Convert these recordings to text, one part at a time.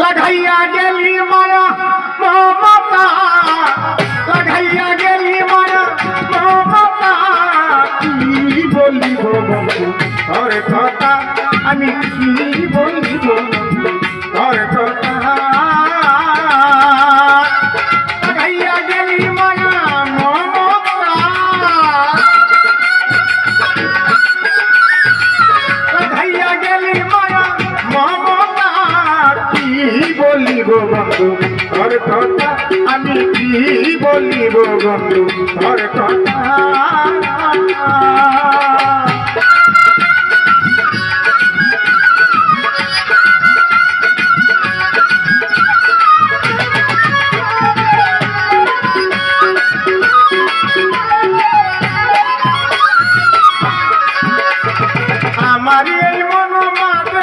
লাগাইয়া গেলি মায়া মমতা লাগাইয়া গেলি মায়া মমতা কি বলিব তোর আমি কি আমি কি বলিব বন্ধু? আমার এই মন মাঝে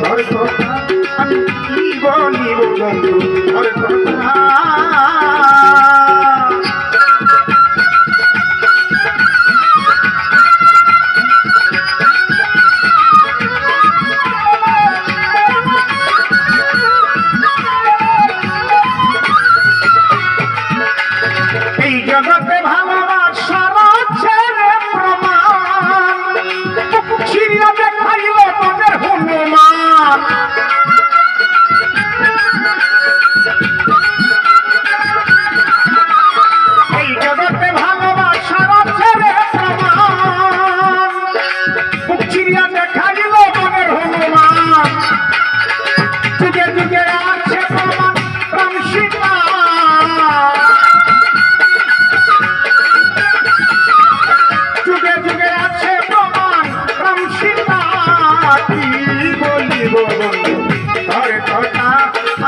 তোর কথা আমি বলিব বন্ধু তোর কথা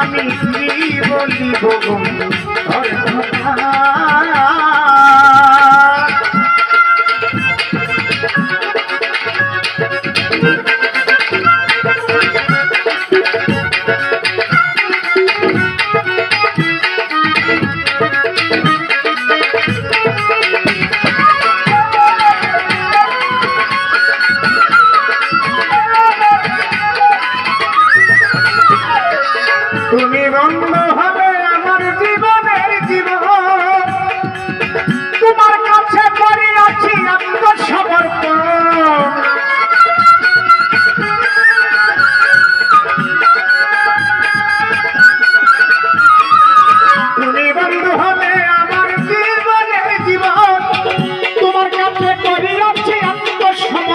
আমি কি বলিব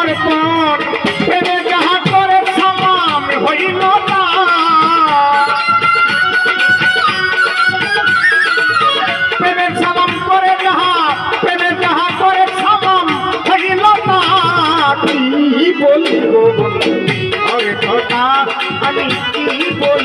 আত্মসমর্পণ প্রেমে যাহা করে সমান করে যাহা, প্রেমের যাহা করে সালাম হইল না। কি বলিব আরে কথা আমি কি বলিব